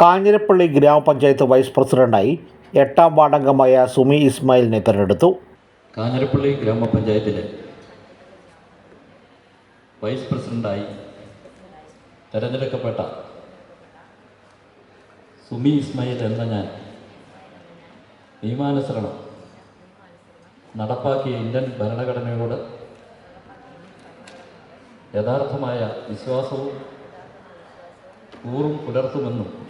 കാഞ്ഞിരപ്പള്ളി ഗ്രാമപഞ്ചായത്ത് വൈസ് പ്രസിഡന്റായി എട്ടാം വാർഡംഗമായ സുമി ഇസ്മായിലിനെ തെരഞ്ഞെടുത്തു. കാഞ്ഞിരപ്പള്ളി ഗ്രാമപഞ്ചായത്തിലെ വൈസ് പ്രസിഡന്റായി തിരഞ്ഞെടുക്കപ്പെട്ട സുമി ഇസ്മായിൽ എന്ന ഞാൻ നിയമാനുസരണം നടപ്പാക്കിയ ഇന്ത്യൻ ഭരണഘടനയോട് യഥാർത്ഥമായ വിശ്വാസവും കൂറും പുലർത്തുമെന്നും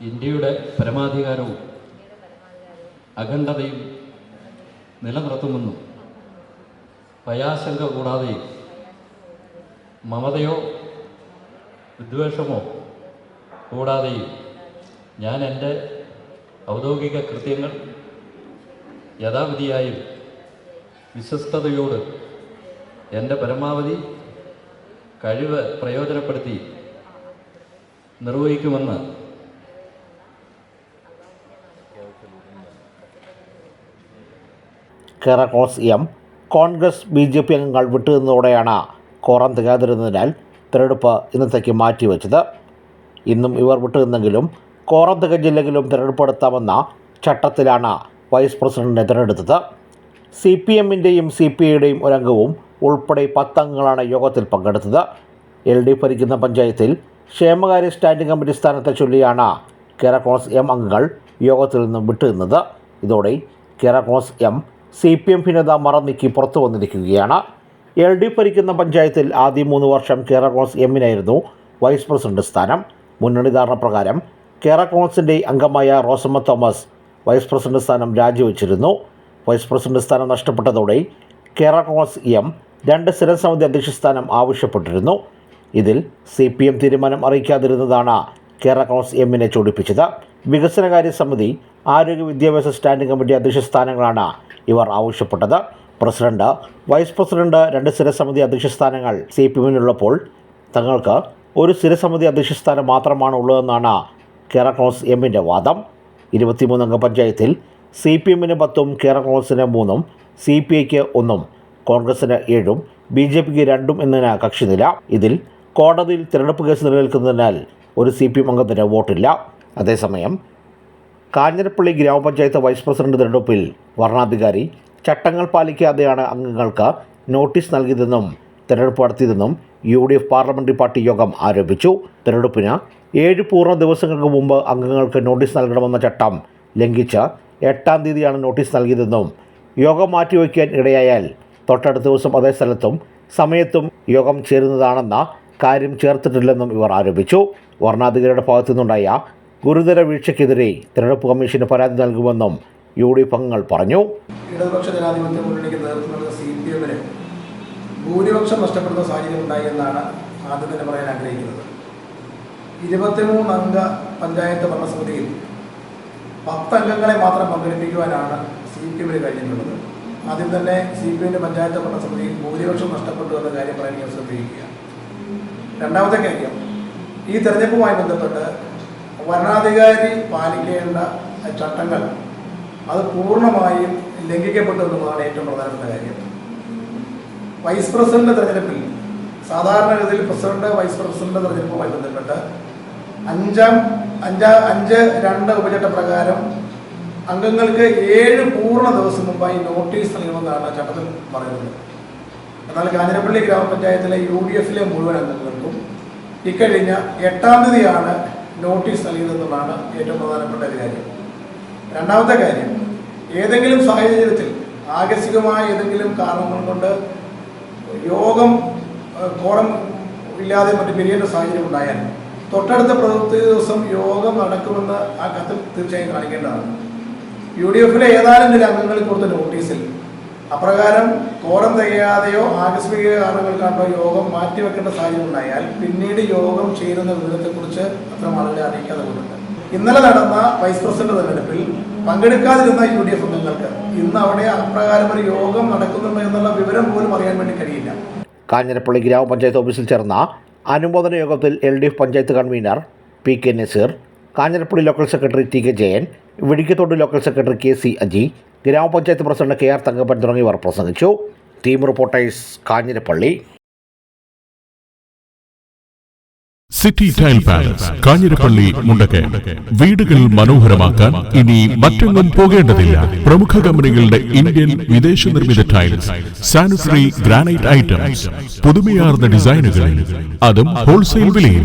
ഇന്ത്യയുടെ പരമാധികാരവും അഖണ്ഡതയും നിലനിർത്തുമെന്നും ഭയാശങ്ക കൂടാതെയും മമതയോ വിദ്വേഷമോ കൂടാതെയും ഞാൻ എന്റെ ഔദ്യോഗിക കൃത്യങ്ങൾ യഥാവിധിയായും വിശ്വസ്തയോട് എന്റെ പരമാവധി കഴിവ് പ്രയോജനപ്പെടുത്തി നിർവഹിക്കുമെന്ന് കേരളോസ് M Congress B J P അംഗങ്ങൾ വിട്ടുനിന്നതോടെയാണ് കോറം തികയാതിരുന്നതിനാൽ തെരഞ്ഞെടുപ്പ് ഇന്നത്തേക്ക് മാറ്റിവെച്ചത്. ഇന്നും ഇവർ വിട്ടുനിന്നെങ്കിലും കോറം തികഞ്ഞില്ലെങ്കിലും തിരഞ്ഞെടുപ്പ് നടത്താമെന്ന ചട്ടത്തിലാണ് വൈസ് പ്രസിഡന്റിനെ തിരഞ്ഞെടുത്തത്. സി പി എമ്മിന്റെയും സി പി ഐയുടെയും ഒരംഗവും ഉൾപ്പെടെ പത്തംഗങ്ങളാണ് യോഗത്തിൽ പങ്കെടുത്തത്. എൽ ഡി ഭരിക്കുന്ന പഞ്ചായത്തിൽ ക്ഷേമകാര്യ സ്റ്റാൻഡിംഗ് കമ്മിറ്റി സ്ഥാനത്തെ ചൊല്ലിയാണ് കേരളോസ് എം അംഗങ്ങൾ യോഗത്തിൽ നിന്നും വിട്ടുനിന്നത്. ഇതോടെ കേരളോസ് എം സി പി എം ഭിന്നത മറന്നീക്കി പുറത്തു വന്നിരിക്കുകയാണ്. എൽ ഡി ഭരിക്കുന്ന പഞ്ചായത്തിൽ ആദ്യ മൂന്ന് വർഷം കേരള എമ്മിനായിരുന്നു വൈസ് പ്രസിഡന്റ് സ്ഥാനം. മുന്നണി ധാരണ പ്രകാരം കേരള അംഗമായ റോസമ്മ തോമസ് വൈസ് പ്രസിഡന്റ് സ്ഥാനം രാജിവെച്ചിരുന്നു. വൈസ് പ്രസിഡന്റ് സ്ഥാനം നഷ്ടപ്പെട്ടതോടെ കേരള എം രണ്ട് സ്ഥിരസമിതി അധ്യക്ഷ സ്ഥാനം ആവശ്യപ്പെട്ടിരുന്നു. ഇതിൽ സി പി എം തീരുമാനം അറിയിക്കാതിരുന്നതാണ് കേരള കോൺഗ്രസ് എമ്മിനെ ചോടിപ്പിച്ചത്. വികസനകാര്യ സമിതി ആരോഗ്യ വിദ്യാഭ്യാസ സ്റ്റാൻഡിംഗ് കമ്മിറ്റി അധ്യക്ഷ സ്ഥാനങ്ങളാണ് ഇവർ ആവശ്യപ്പെട്ടത്. പ്രസിഡന്റ് വൈസ് പ്രസിഡന്റ് രണ്ട് സ്ഥിരസമിതി അധ്യക്ഷ സ്ഥാനങ്ങൾ സി പി എമ്മിനുള്ളപ്പോൾ തങ്ങൾക്ക് ഒരു സ്ഥിരസമിതി അധ്യക്ഷ സ്ഥാനം മാത്രമാണ് ഉള്ളതെന്നാണ് കേരള കോൺഗ്രസ് എമ്മിന്റെ വാദം. ഇരുപത്തിമൂന്നംഗ പഞ്ചായത്തിൽ സി പി എമ്മിന് പത്തും കേരള കോൺഗ്രസിന് മൂന്നും സി പി ഐക്ക് ഒന്നും കോൺഗ്രസിന് ഏഴും ബി ജെ പിക്ക് രണ്ടും എന്നതിന് കക്ഷിനില. ഇതിൽ കോടതിയിൽ തിരഞ്ഞെടുപ്പ് കേസ് നിലനിൽക്കുന്നതിനാൽ ഒരു സി പി എം അംഗത്തിന് വോട്ടില്ല. അതേസമയം കാഞ്ഞിരപ്പള്ളി ഗ്രാമപഞ്ചായത്ത് വൈസ് പ്രസിഡന്റ് തിരഞ്ഞെടുപ്പിൽ വരണാധികാരി ചട്ടങ്ങൾ പാലിക്കാതെയാണ് അംഗങ്ങൾക്ക് നോട്ടീസ് നൽകിയതെന്നും തിരഞ്ഞെടുപ്പ് നടത്തിയതെന്നും U D F parliamentary party യോഗം ആരോപിച്ചു. തിരഞ്ഞെടുപ്പിന് ഏഴ് പൂർണ ദിവസങ്ങൾക്ക് മുമ്പ് അംഗങ്ങൾക്ക് നോട്ടീസ് നൽകണമെന്ന ചട്ടം ലംഘിച്ച് എട്ടാം തീയതിയാണ് നോട്ടീസ് നൽകിയതെന്നും യോഗം മാറ്റിവെക്കാൻ ഇടയായാൽ തൊട്ടടുത്ത ദിവസം അതേ സ്ഥലത്തും സമയത്തും യോഗം ചേരുന്നതാണെന്ന കാര്യം ചേർത്തിട്ടില്ലെന്നും ഇവർ ആരോപിച്ചു. വർണാധികാരിയുടെ ഭാഗത്തു നിന്നുണ്ടായ ഗുരുതര വീഴ്ചയ്ക്കെതിരെ തിരഞ്ഞെടുപ്പ് കമ്മീഷന് പരാതി നൽകുമെന്നും യു ഡി എഫ് അംഗങ്ങൾ പറഞ്ഞു. ഇടതുപക്ഷ ജനാധിപത്യ മുന്നണിക്ക് നേതൃത്വം നൽകുന്ന സി പി എമ്മിന് ഭൂരിപക്ഷം നഷ്ടപ്പെടുന്ന സാഹചര്യം ഉണ്ടായി എന്നാണ് ആദ്യം തന്നെ പറയാൻ ആഗ്രഹിക്കുന്നത്. ഇരുപത്തിമൂന്ന് അംഗ പഞ്ചായത്ത് ഭരണസമിതിയിൽ പത്തംഗങ്ങളെ മാത്രം പങ്കെടുപ്പിക്കുവാനാണ് സി പി എമ്മിന് കഴിഞ്ഞിട്ടുള്ളത്. ആദ്യം തന്നെ സി പി എമ്മിന്റെ പഞ്ചായത്ത് ഭരണസമിതിയിൽ ഭൂരിപക്ഷം നഷ്ടപ്പെട്ടു എന്ന കാര്യം പറയാൻ ശ്രദ്ധിക്കുക രണ്ടാമത്തെ കാര്യം ഈ തെരഞ്ഞെടുപ്പുമായി ബന്ധപ്പെട്ട് വരണാധികാരി പാലിക്കേണ്ട ചട്ടങ്ങൾ അത് പൂർണമായും ലംഘിക്കപ്പെട്ടു എന്നുള്ളതാണ് ഏറ്റവും പ്രധാനപ്പെട്ട കാര്യം. വൈസ് പ്രസിഡന്റ് തെരഞ്ഞെടുപ്പിൽ സാധാരണഗതിയിൽ പ്രസിഡന്റ് വൈസ് പ്രസിഡന്റ് തെരഞ്ഞെടുപ്പുമായി ബന്ധപ്പെട്ട് അഞ്ചാം അഞ്ചാ അഞ്ച് രണ്ട് ഉപചട്ട പ്രകാരം അംഗങ്ങൾക്ക് ഏഴ് പൂർണ ദിവസം മുമ്പായി നോട്ടീസ് നൽകണമെന്നാണ് ചട്ടത്തിൽ പറയുന്നത്. എന്നാൽ കാഞ്ഞിരപ്പള്ളി ഗ്രാമപഞ്ചായത്തിലെ യു ഡി എഫിലെ മുഴുവൻ അംഗങ്ങൾക്കും. ഇക്കഴിഞ്ഞ എട്ടാം തീയതിയാണ് നോട്ടീസ് നൽകിയതെന്നുള്ളതാണ് ഏറ്റവും പ്രധാനപ്പെട്ട ഒരു കാര്യം. രണ്ടാമത്തെ കാര്യം ഏതെങ്കിലും സാഹചര്യത്തിൽ ആകസ്മികമായ ഏതെങ്കിലും കാരണങ്ങൾ കൊണ്ട് യോഗം കോറം ഇല്ലാതെ മറ്റ് പിരിയേണ്ട സാഹചര്യം ഉണ്ടായാൽ തൊട്ടടുത്ത പ്രവൃത്തി ദിവസം യോഗം നടക്കുമെന്ന് ആ കത്തിൽ തീർച്ചയായും കാണിക്കേണ്ടതാണ്. യു ഡി എഫിലെ ഏതാനും ചില അംഗങ്ങളിൽ കൊടുത്ത നോട്ടീസിൽ അപ്രകാരം കോറം തികയാതെയോ ആകസ്മിക കാരണങ്ങൾ കണ്ടോ യോഗം മാറ്റിവെക്കേണ്ട സാഹചര്യം ഉണ്ടായാൽ പിന്നീട് യോഗം ചേരുന്ന വിധത്തെക്കുറിച്ച് അത്ര ആളുകളെ അറിയിക്കാതെ കൊണ്ടുണ്ട് ഇന്നലെ നടന്ന വൈസ് പ്രസിഡന്റ് തെരഞ്ഞെടുപ്പിൽ പങ്കെടുക്കാതിരുന്ന യു ഡി എഫ് അംഗങ്ങൾക്ക് ഇന്ന് അവിടെ അപ്രകാരം ഒരു യോഗം നടക്കുന്നുണ്ട് എന്നുള്ള വിവരം പോലും അറിയാൻ വേണ്ടി കഴിയില്ല. കാഞ്ഞിരപ്പള്ളി ഗ്രാമപഞ്ചായത്ത് ഓഫീസിൽ ചേർന്ന അനുമോദന യോഗത്തിൽ L D F panchayat convener P K Nazeer Kanjirappally local secretary T K Jayan Vedikkathodu local secretary K C Aji ഗ്രാമപഞ്ചായത്ത് പ്രസിഡന്റ് കെ ആർ തങ്കപ്പൻ തുടങ്ങിയവർ പ്രസംഗിച്ചു. Team reporters Kanjirappally. City tile palace Kanjirappally Mundakkayam. വീടുകൾ മനോഹരമാക്കാൻ ഇനി മറ്റൊന്നും പോകേണ്ടതില്ല. പ്രമുഖ കമ്പനികളുടെ ഇന്ത്യൻ വിദേശ നിർമ്മിത ടൈൽസ് സാനിറ്ററി ഗ്രാനൈറ്റ് ഐറ്റംസ് പുതുമയാർന്ന ഡിസൈനുകളിൽ അതും ഹോൾസെയിൽ വിലയിൽ.